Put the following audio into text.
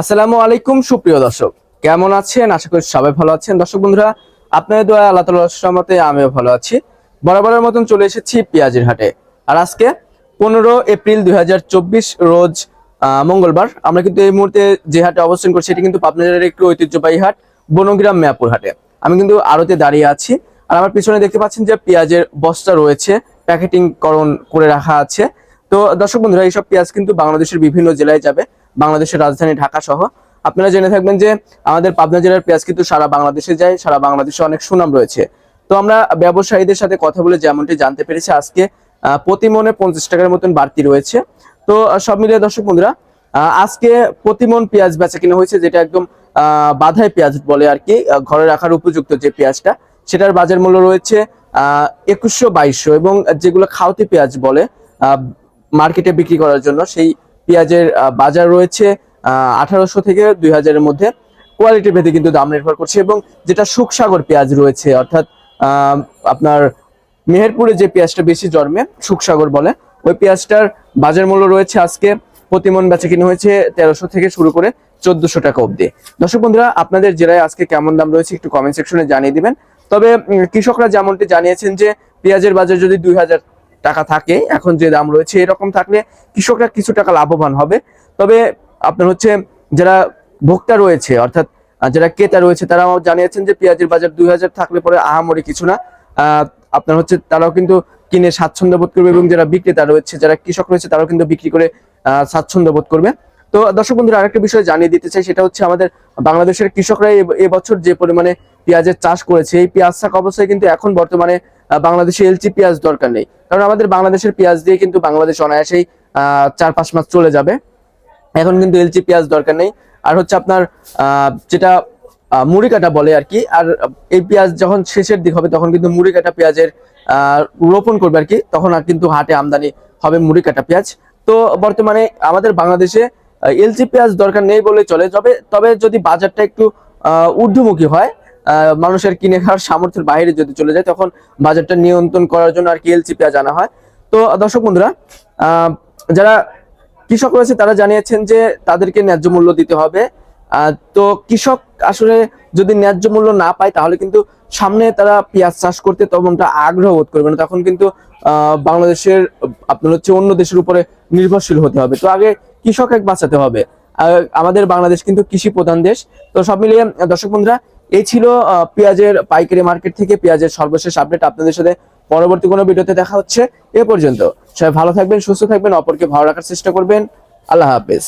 আসসালামু আলাইকুম, সুপ্রিয় দর্শক। কেমন আছেন? আশা করি সবাই ভালো আছেন। দর্শক বন্ধুরা, আপনাদের দোয়া আল্লাহ তালার রহমতে আমিও ভালো আছি। বরাবরের মতন চলে এসেছি পেঁয়াজের হাটে। আর আজকে পনেরো এপ্রিল দুই হাজার চব্বিশ রোজ মঙ্গলবার। আমরা কিন্তু এই মুহূর্তে যে হাটে অবস্থান করছি এটি কিন্তু পাবনা জেলার একটি ঐতিহ্যবাহী হাট, বনগ্রাম মেয়াপুর হাটে। আমি কিন্তু আড়তে দাঁড়িয়ে আছি। আর আমার পিছনে দেখতে পাচ্ছেন যে পেঁয়াজের বস্তা রয়েছে প্যাকেটিং করণ করে রাখা আছে। তো দর্শক বন্ধুরা, এইসব পেঁয়াজ কিন্তু বাংলাদেশের বিভিন্ন জেলায় যাবে। বাংলাদেশের রাজধানী ঢাকা সহ। আপনারা জেনে থাকবেন যে আমাদের পাবনা জেলার পেঁয়াজ কিন্তু সারা বাংলাদেশে যায় সারা বাংলাদেশে অনেক সুনাম রয়েছে। তো আমরা ব্যবসায়ীদের সাথে কথা বলে যেমনটি জানতে পেরেছি আজকে প্রতি মনে পঞ্চাশ টাকার মতন বাড়তি রয়েছে। তো সব মিলিয়ে দর্শক বন্ধুরা আজকে প্রতি মন পেঁয়াজ বেচা কিনা হয়েছে যেটা একদম আহ, বাধাই পেঁয়াজ বলে আর কি ঘরে রাখার উপযুক্ত যে পেঁয়াজটা সেটার বাজার মূল্য রয়েছে আহ একুশশো বাইশশো এবং যেগুলো খাওয়াতি পেঁয়াজ বলে মার্কেটে বিক্রি করার জন্য সেই পেঁয়াজের বাজার রয়েছে আঠারোশো থেকে দুই হাজারের মধ্যে। কোয়ালিটি ভেদে কিন্তু দাম নির্ভর করছে এবং যেটা সুখসাগর পেঁয়াজ রয়েছে, অর্থাৎ আপনার মেহেরপুরে যে পেঁয়াজটা বেশি জন্মে, সুখসাগর বলে, ওই পেঁয়াজটার বাজার মূল্য রয়েছে আজকে প্রতিমন বেচা কিনে হয়েছে তেরোশো থেকে শুরু করে চোদ্দশো টাকা অবধি। দর্শক বন্ধুরা, আপনাদের জেলায় আজকে কেমন দাম রয়েছে একটু কমেন্ট সেকশনে জানিয়ে দিবেন। তবে কৃষকরা যেমনটি জানিয়েছেন যে, পেঁয়াজের বাজার যদি দুই হাজার টাকা থাকে, এখন যে দাম রয়েছে এরকম থাকলে কৃষকরা কিছু টাকা লাভবান হবে। তবে আপনার হচ্ছে যারা ভোক্তা রয়েছে, অর্থাৎ যারা ক্রেতা রয়েছে, তারাও জানিয়েছেন যে পেঁয়াজের বাজার দুই হাজার থাকলে পরে আহামরি কিছু না। আপনার হচ্ছে তারাও কিন্তু কিনে স্বাচ্ছন্দ্য বোধ করবে এবং যারা বিক্রেতা রয়েছে, যারা কৃষক রয়েছে, তারাও কিন্তু বিক্রি করে স্বাচ্ছন্দ্য বোধ করবে। তো দর্শক বন্ধুরা আরেকটা বিষয় জানিয়ে দিতে চাই সেটা হচ্ছে আমাদের বাংলাদেশের কৃষকরা এবছর যে পরিমাণে পেঁয়াজের চাষ করেছে এই পেঁয়াজ থাকা অবস্থায় কিন্তু এখন বর্তমানে বাংলাদেশে এলচি পেঁয়াজ দরকার নেই। কারণ আমাদের বাংলাদেশের পেঁয়াজ দিয়ে কিন্তু বাংলাদেশ অনায়াসেই আহ, চার পাঁচ মাস চলে যাবে। এখন কিন্তু এলচি পেঁয়াজ দরকার নেই। আর হচ্ছে আপনার যেটা মুড়ি কাটা বলে আর কি আর এই পেঁয়াজ যখন শেষের দিক হবে তখন কিন্তু মুড়ি কাটা পেঁয়াজের রোপণ করবে আর কি তখন আর কিন্তু হাটে আমদানি হবে মুড়ি কাটা পেঁয়াজ। তো বর্তমানে আমাদের বাংলাদেশে এলচি পেঁয়াজ দরকার নেই বলে চলে যাবে। তবে যদি বাজারটা একটু ঊর্ধ্বমুখী হয় মানুষের কিনে খাওয়ার সামর্থ্যের বাইরে যদি চলে যায়, তখন বাজারটা নিয়ন্ত্রণ করার জন্য আর কি এলজি পেঁয়াজ আনা হয়। তো, দর্শক বন্ধুরা যারা কৃষক রয়েছে, তারা জানিয়েছেন যে তাদেরকে ন্যায্য মূল্য দিতে হবে। তো কৃষক আসলে যদি ন্যায্য মূল্য না পায়, তাহলে কিন্তু সামনে তারা পেঁয়াজ চাষ করতে তেমনটা আগ্রহ বোধ করবে না। তখন কিন্তু বাংলাদেশের, আপনার হচ্ছে অন্য দেশের উপরে নির্ভরশীল হতে হবে। তো আগে কৃষক এক বাঁচাতে হবে। আমাদের বাংলাদেশ কিন্তু কৃষি প্রধান দেশ। তো সব মিলিয়ে, দর্শক বন্ধুরা এই ছিল পেঁয়াজের পাইকারি মার্কেট থেকে পেঁয়াজের সর্বশেষ আপডেট। আপনাদের সাথে পরবর্তী কোনো ভিডিওতে দেখা হচ্ছে। এ পর্যন্ত সবাই ভালো থাকবেন, সুস্থ থাকবেন, অপরকে ভালো রাখার চেষ্টা করবেন। আল্লাহ হাফেজ।